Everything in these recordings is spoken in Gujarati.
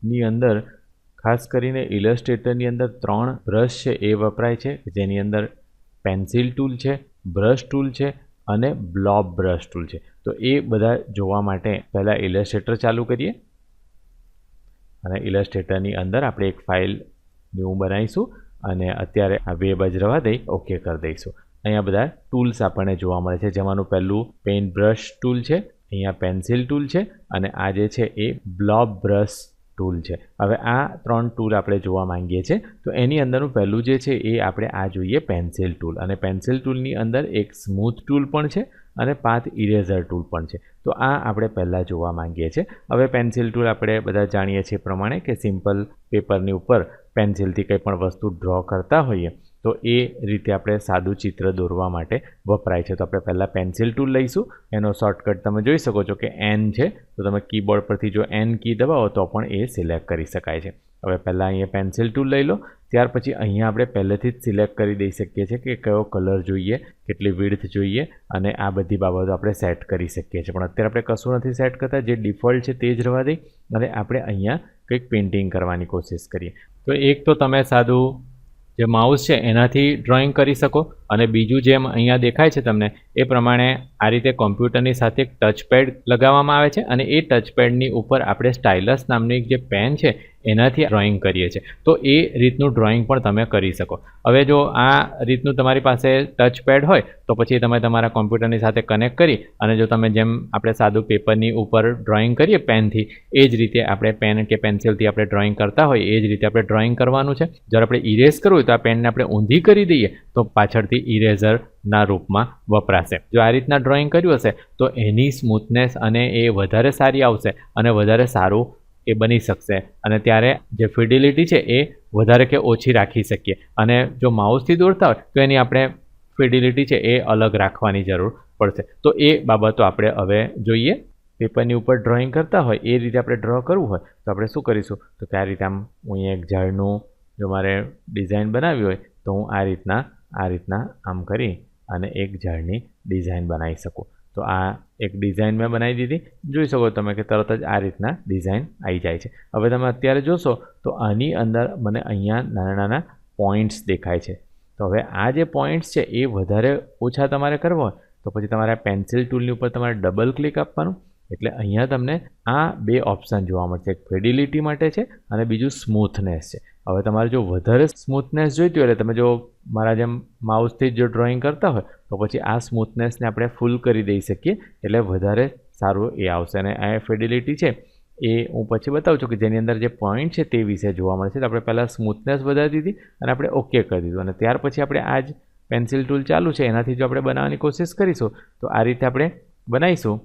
પેઇન્ટિંગની અંદર, ખાસ કરીને ઇલસ્ટ્રેટરની અંદર ત્રણ બ્રશ છે એ વપરાય છે. જેની અંદર પેન્સિલ ટૂલ છે, બ્રશ ટૂલ છે અને બ્લોબ બ્રશ ટૂલ છે. તો એ બધા જોવા માટે પહેલાં ઇલસ્ટ્રેટર ચાલુ કરીએ. અને ઇલસ્ટ્રેટરની અંદર આપણે એક ફાઇલ ન્યૂ બનાવીશું અને અત્યારે આ બે બાજ રવા દઈ ઓકે કરી દઈશું. અહીંયા બધા ટૂલ્સ આપણને જોવા મળે છે. જેમાંનું પહેલું પેઇન્ટ બ્રશ ટૂલ છે, અહીંયા પેન્સિલ ટૂલ છે અને આ જે છે એ બ્લોબ બ્રશ ટૂલ છે. હવે આ ત્રણ ટૂલ આપણે જોવા માંગીએ છીએ. તો એની અંદરનું પહેલું જે છે એ આપણે આ જોઈએ પેન્સિલ ટૂલ અને પેન્સિલ ટૂલની અંદર એક સ્મૂથ ટૂલ પણ છે અને પાથ ઇરેઝર ટૂલ પણ છે. તો આ આપણે પહેલાં જોવા માંગીએ છીએ. હવે પેન્સિલ ટૂલ આપણે બધા જાણીએ છીએ પ્રમાણે કે સિમ્પલ પેપરની ઉપર પેન્સિલથી કંઈ પણ વસ્તુ ડ્રો કરતા હોઈએ. તો એ રીતે આપણે સાદું ચિત્ર દોરવા માટે વપરાય છે. તો આપણે પહેલાં પેન્સિલ ટૂલ લઈશું. એનો શોર્ટકટ તમે જોઈ શકો છો કે એન છે. તો તમે કીબોર્ડ પરથી જો એન કી દબાવો તો પણ એ સિલેક્ટ કરી શકાય છે. હવે પહેલાં અહીંયા પેન્સિલ ટૂલ લઈ લો. ત્યાર પછી અહીંયા આપણે પહેલેથી જ સિલેક્ટ કરી દઈ શકીએ છીએ કે કયો કલર જોઈએ, કેટલી વિડથ જોઈએ અને આ બધી બાબતો આપણે સેટ કરી શકીએ છીએ. પણ અત્યારે આપણે કશું નથી સેટ કરતા. જે ડિફોલ્ટ છે તે જ રહેવા દઈ અને આપણે અહીંયા કંઈક પેઇન્ટિંગ કરવાની કોશિશ કરીએ. તો એક તો તમે સાદું જે માઉસ છે, એનાથી ડ્રોઈંગ કરી શકો. અને બીજું જેમ અહીંયા દેખાય છે તમને, એ પ્રમાણે આ રીતે કોમ્પ્યુટરની સાથે ટચપેડ લગાવવામાં આવે છે. અને એ ટચપેડની ઉપર આપણે સ્ટાઇલસ નામની જે પેન છે એનાથી ડ્રોઈંગ કરીએ છીએ. તો એ રીતનું ડ્રોઈંગ પણ તમે કરી શકો. હવે જો આ રીતનું તમારી પાસે ટચ પેડ હોય, તો પછી તમે તમારા કોમ્પ્યુટરની સાથે કનેક્ટ કરી અને જો તમે જેમ આપણે સાદું પેપરની ઉપર ડ્રોઈંગ કરીએ પેનથી એ જ રીતે આપણે પેન કે પેન્સિલથી આપણે ડ્રોઈંગ કરતા હોય એ જ રીતે આપણે ડ્રોઈંગ કરવાનું છે. જ્યારે આપણે ઇરેઝ કરવું હોય, તો આ પેનને આપણે ઊંધી કરી દઈએ, તો પાછળથી ઇરેઝરના રૂપમાં વપરાશે. જો આ રીતના ડ્રોઈંગ કર્યું હશે, તો એની સ્મૂથનેસ અને એ વધારે સારી આવશે અને વધારે સારું એ બની શકશે. અને ત્યારે જે ફિડિલિટી છે એ વધારે કે ઓછી રાખી શકીએ. અને જો માઉસથી દોરતા હોય, તો એની આપણે ફિડિલિટી છે એ અલગ રાખવાની જરૂર પડશે. તો એ બાબતો આપણે હવે જોઈએ. પેપરની ઉપર ડ્રોઈંગ કરતા હોય, એ રીતે આપણે ડ્રો કરવું હોય, તો આપણે શું કરીશું? તો કે આ રીતે આમ હું એક ઝાડનું જો મારે ડિઝાઇન બનાવી હોય, તો હું આ રીતના આ રીતના આમ કરી અને એક ઝાડની ડિઝાઇન બનાવી શકું. તો આ એક ડિઝાઇન મેં બનાવી દીધી. જોઈ શકો તમે કે તરત જ આ રીતના ડિઝાઇન આવી જાય છે. હવે તમે અત્યારે જોશો તો આની અંદર મને અહીંયા નાના નાના પોઈન્ટ્સ દેખાય છે. તો હવે આ જે પોઈન્ટ્સ છે એ વધારે ઓછા તમારે કરવા હોય તો પછી તમારે પેન્સિલ ટૂલની ઉપર તમારે ડબલ ક્લિક આપવાનું. એટલે અહીંયા તમને આ બે ઓપ્શન જોવા મળશે. એક ફેડિલિટી માટે છે અને બીજું સ્મૂથનેસ છે. હવે તમારે જો વધારે સ્મૂથનેસ જોઈતી હોય, એટલે તમે જો મારા જેમ માઉસથી જો ડ્રોઈંગ કરતા હોય, તો પછી આ સ્મૂથનેસને આપણે ફૂલ કરી દઈ શકીએ, એટલે વધારે સારું એ આવશે. અને આ ફેડિલિટી છે, એ હું પછી બતાવું છું કે જેની અંદર જે પોઈન્ટ છે તે વિશે જોવા મળે છે. તો આપણે પહેલાં સ્મૂથનેસ વધારી દીધી અને આપણે ઓકે કરી દીધું. અને ત્યાર પછી આપણે આ જ પેન્સિલ ટૂલ ચાલુ છે, એનાથી જો આપણે બનાવવાની કોશિશ કરીશું, તો આ રીતે આપણે બનાવીશું.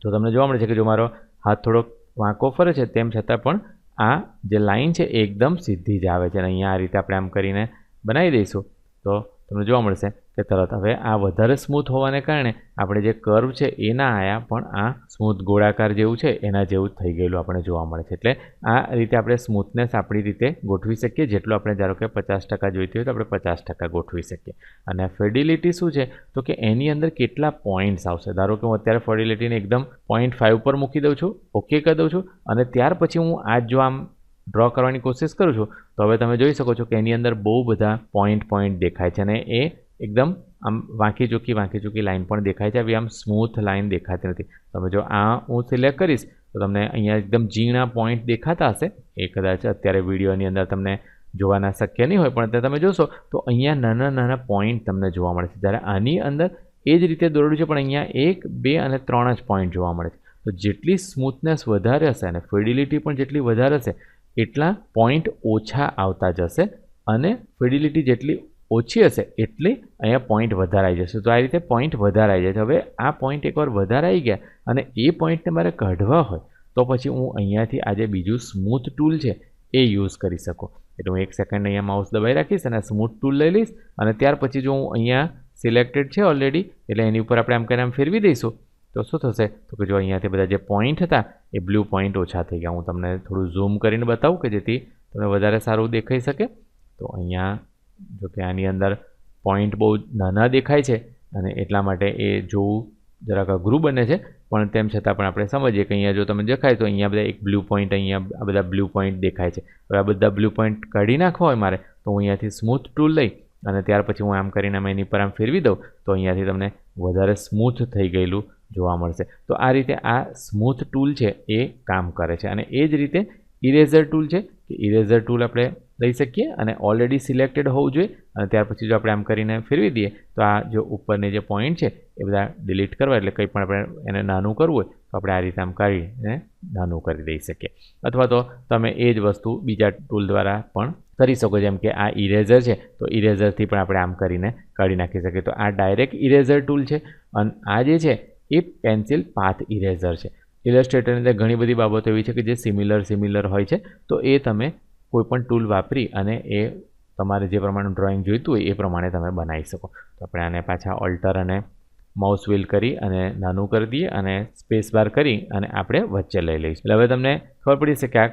તો તમને જોવા મળે છે કે જો મારો હાથ થોડોક વાંકો ફરે છે, તેમ છતાં પણ આ જે લાઈન છે એકદમ સીધી જ આવે છે. અને અહીંયા આ રીતે આપણે આમ કરીને બનાવી દઈશું. તો તમને જોવા મળશે. કે તરત હવે આ વધારે સ્મૂથ હોવાને કારણે આપણે જે કર્વ છે એ ના આવ્યા પણ આ સ્મૂથ ગોળાકાર જેવું છે, એના જેવું થઈ ગયેલું આપણે જોવા મળે છે. એટલે આ રીતે આપણે સ્મૂથનેસ આપણી રીતે ગોઠવી શકીએ. જેટલું આપણે ધારો કે પચાસ ટકા જોઈતી હોય તો આપણે પચાસ ટકા ગોઠવી શકીએ. અને ફેડિલિટી શું છે? તો કે એની અંદર કેટલા પોઈન્ટ્સ આવશે? ધારો કે હું અત્યારે ફેડિલિટીને એકદમ પોઈન્ટ ફાઇવ પર મૂકી દઉં છું ઓકે કરી દઉં છું, અને ત્યાર પછી હું આ જો આમ ડ્રો કરવાની કોશિશ કરું છું, તો હવે તમે જોઈ શકો છો કે એની અંદર બહુ બધા પોઈન્ટ પોઈન્ટ દેખાય છે અને એ એકદમ આમ વાંકી ચૂકી વાંકી ચૂકી લાઈન પણ દેખાય છે. આવી આમ સ્મૂથ લાઈન દેખાતી નથી. તમે જો આ હું સિલેક્ટ કરીશ, તો તમને અહીંયા એકદમ ઝીણા પોઈન્ટ દેખાતા હશે. એ કદાચ અત્યારે વિડીયોની અંદર તમને જોવાના શક્ય નહીં હોય, પણ તમે જોશો, તો અહીંયા નાના નાના પોઈન્ટ તમને જોવા મળે છે. જ્યારે આની અંદર એ જ રીતે દોરેલું છે, પણ અહીંયા એક, બે અને ત્રણ જ પોઈન્ટ જોવા મળે છે. તો જેટલી સ્મૂથનેસ વધારે હશે અને ફિડિલિટી પણ જેટલી વધારે હશે, એટલા પોઈન્ટ ઓછા આવતા જશે અને ફિડિલિટી જેટલી ઓછી હશે એટલી અહીંયા પોઈન્ટ વધારાઈ જશે. તો આ રીતે પોઈન્ટ વધારાઈ જાય છે. હવે આ પોઈન્ટ એકવાર વધારે આવી ગયા અને એ પોઈન્ટને મારે કાઢવા હોય, તો પછી હું અહીંયાથી આ જે બીજું સ્મૂથ ટૂલ છે એ યુઝ કરી શકું. એટલે હું એક સેકન્ડ અહીંયા માઉસ દબાઈ રાખીશ અને સ્મૂથ ટૂલ લઈ લઈશ અને ત્યાર પછી જો હું અહીંયા સિલેક્ટેડ છે ઓલરેડી એટલે એની ઉપર આપણે આમ કરીને આમ ફેરવી દઈશું, તો શું થશે? તો કે જો અહીંયાથી બધા જે પોઈન્ટ હતા એ બ્લુ પોઈન્ટ ઓછા થઈ ગયા. હું તમને થોડું ઝૂમ કરીને બતાવું કે જેથી તમને વધારે સારું દેખાઈ શકે. તો અહીંયા જો કે આની અંદર પોઈન્ટ બહુ નાના દેખાય છે અને એટલા માટે એ જોવું જરાક અઘરું બને છે. પણ તેમ છતાં પણ આપણે સમજીએ કે અહીંયા જો તમે દેખાય તો અહીંયા બધા એક બ્લુ પોઈન્ટ અહીંયા આ બધા બ્લુ પોઈન્ટ દેખાય છે. હવે આ બધા બ્લુ પોઈન્ટ કાઢી નાખવા હોય મારે તો હું અહીંયાથી સ્મૂથ ટૂલ લઈ અને ત્યાર પછી હું આમ કરીને મેં એની પર આમ ફેરવી દઉં તો અહીંયાથી તમને વધારે સ્મૂથ થઈ ગયેલું જોવા મળશે. તો આ રીતે આ સ્મૂથ ટૂલ છે એ કામ કરે છે અને એ જ રીતે ઇરેઝર ટૂલ છે કે ઇરેઝર ટૂલ આપણે લઈ શકીએ અને ઓલરેડી સિલેક્ટેડ હોવું જોઈએ અને ત્યાર પછી જો આપણે આમ કરીને ફેરવી દઈએ, તો આ જો ઉપરની જે પોઈન્ટ છે, એ બધા ડિલીટ કરવા એટલે કંઈ પણ આપણે એને નાનું કરવું હોય, તો આપણે આ રીતે આમ કાઢીને નાનું કરી દઈ શકીએ. અથવા તો તમે એ જ વસ્તુ બીજા ટૂલ દ્વારા પણ કરી શકો, જેમ કે આ ઇરેઝર છે, તો ઇરેઝરથી પણ આપણે આમ કરીને કાઢી નાખી શકીએ. તો આ ડાયરેક્ટ ઇરેઝર ટૂલ છે અને આ જે છે, એ પેન્સિલ પાથ ઇરેઝર છે. ઇલસ્ટ્રેટરની અંદર ઘણી બધી બાબતો એવી છે કે જે સિમિલર સિમિલર હોય છે. તો એ તમે કોઈપણ ટૂલ વાપરી અને એ તમારે જે પ્રમાણે ડ્રોઈંગ જોઈતું હોય એ પ્રમાણે તમે બનાવી શકો. તો આપણે આને પાછા ઓલ્ટર અને માઉસ વ્હીલ કરી અને નાનું કરી દઈએ અને સ્પેસ બાર કરી અને આપણે વચ્ચે લઈ લઈશું. એટલે હવે તમને ખબર પડી છે કે આ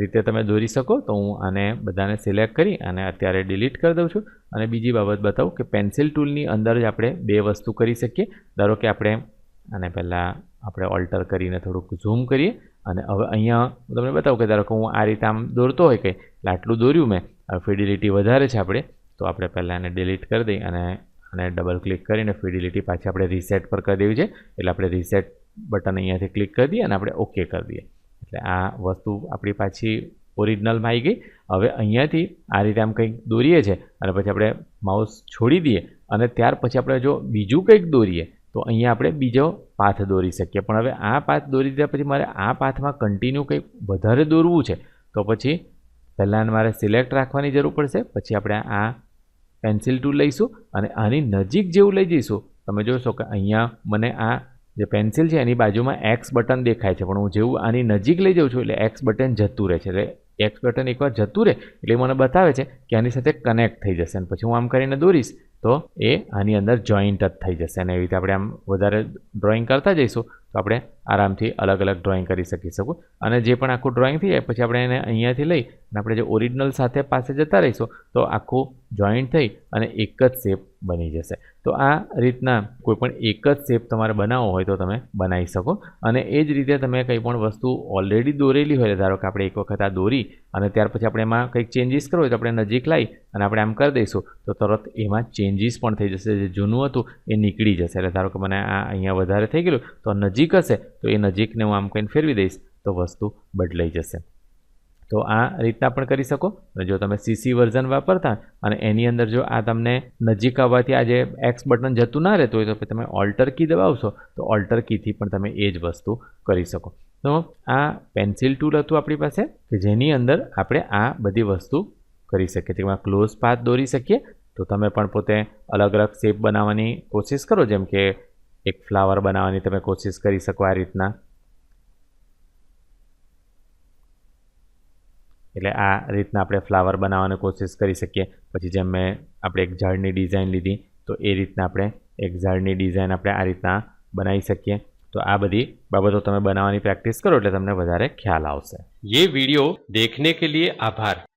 રીતે તમે દોરી શકો, તો હું આને બધાને સિલેક્ટ કરી અને અત્યારે ડિલીટ કરી દઉં છું. અને બીજી બાબત બતાવું કે પેન્સિલ ટૂલની અંદર જ આપણે બે વસ્તુ કરી શકીએ. ધારો કે આપણે આને પહેલાં આપણે ઓલ્ટર કરીને થોડુંક ઝૂમ કરીએ. અને હવે અહીંયા હું તમને બતાવું કે ધારો કે હું આ રીતે આમ દોરતો હોય એટલે આટલું દોર્યું મેં, હવે ફિડિલિટી વધારે છે આપણે, તો આપણે પહેલાં એને ડિલીટ કરી દઈએ અને અને ડબલ ક્લિક કરીને ફિડિલિટી પાછી આપણે રીસેટ પર કરી દેવી છે. એટલે આપણે રીસેટ બટન અહીંયાથી ક્લિક કરી દઈએ અને આપણે ઓકે કરી દઈએ. એટલે આ વસ્તુ આપણી પાછી ઓરિજિનલમાં આવી ગઈ. હવે અહીંયાથી આ રીતે આમ કંઈક દોરીએ છે અને પછી આપણે માઉસ છોડી દઈએ અને ત્યાર પછી આપણે જો બીજું કંઈક દોરીએ તો અહીંયા આપણે બીજો પાથ દોરી શકીએ. પણ હવે આ પાથ દોરી દીધા પછી મારે આ પાથમાં કન્ટિન્યુ કંઈક વધારે દોરવું છે, તો પછી પહેલાં મારે સિલેક્ટ રાખવાની જરૂર પડશે, પછી આપણે આ પેન્સિલ ટૂલ લઈશું અને આની નજીક જેવું લઈ જઈશું. તમે જોશો કે અહીંયા મને આ જે પેન્સિલ છે એની બાજુમાં એક્સ બટન દેખાય છે, પણ હું જેવું આની નજીક લઈ જાઉં છું એટલે એક્સ બટન જતું રહે છે. એટલે એક્સ બટન એકવાર જતું રહે એટલે મને બતાવે છે કે આની સાથે કનેક્ટ થઈ જશે. અને પછી હું આમ કરીને દોરીશ. તો એ આની અંદર જોઈન્ટ જ થઈ જશે. અને એવી રીતે આપણે આમ વધારે ડ્રોઈંગ કરતા જઈશું તો આપણે આરામથી અલગ અલગ ડ્રોઈંગ કરી શકી શકું. અને જે પણ આખું ડ્રોઈંગ થઈ જાય, પછી આપણે એને અહીંયાથી લઈ અને આપણે જે ઓરિજિનલ સાથે પાસે જતા રહીશું, તો આખું જોઈન્ટ થઈ અને એક જ શેપ બની જશે. તો આ રીતના કોઈ પણ એક જ શેપ તમારે બનાવવો હોય તો તમે બનાવી શકો. અને એ જ રીતે તમે કંઈ પણ વસ્તુ ઓલરેડી દોરેલી હોય ધારો કે આપણે એક વખત આ દોરી અને ત્યાર પછી આપણે એમાં કંઈક ચેન્જીસ કરવો હોય તો આપણે નજીક લાવી અને આપણે આમ કરી દઈશું, તો તરત એમાં ચેન્જીસ પણ થઈ જશે. જે જૂનું હતું એ નીકળી જશે. એટલે ધારો કે મને આ અહીંયા વધારે થઈ ગયેલું, તો નજીક હશે, તો એ નજીકને હું આમ કહીને ફેરવી દઈશ, તો વસ્તુ બદલાઈ જશે. તો આ રીતના પણ કરી શકો. અને જો તમે સીસી વર્ઝન વાપરતા અને એની અંદર જો આ તમને નજીક આવવાથી આ જે એક્સ બટન જતું ના રહેતું હોય, તો તમે ઓલ્ટર કી દબાવશો, તો ઓલ્ટર કીથી પણ તમે એ જ વસ્તુ કરી શકો. તો આ પેન્સિલ ટૂલ હતું આપણી પાસે, કે જેની અંદર આપણે આ બધી વસ્તુ કરી શકીએ. તેમાં ક્લોઝ પાથ દોરી શકીએ, તો તમે પણ પોતે અલગ અલગ શેપ બનાવવાની કોશિશ કરો, જેમ કે એક ફ્લાવર બનાવવાની તમે કોશિશ કરી શકો આ રીતના એટલે આ રીતના આપણે ફ્લાવર બનાવવાની કોશિશ કરી શકીએ પછી જેમ મેં આપણે એક ઝાડની ડિઝાઇન લીધી તો એ રીતના આપણે એક ઝાડની ડિઝાઇન આપણે આ રીતના બનાવી શકીએ તો આ બધી બાબતો તમે બનાવવાની પ્રેક્ટિસ કરો એટલે તમને વધારે ખ્યાલ આવશે ये वीडियो देखने के लिए आभार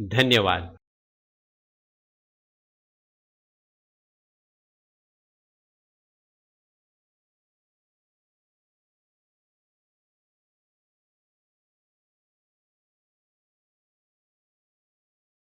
ધન્યવાદ.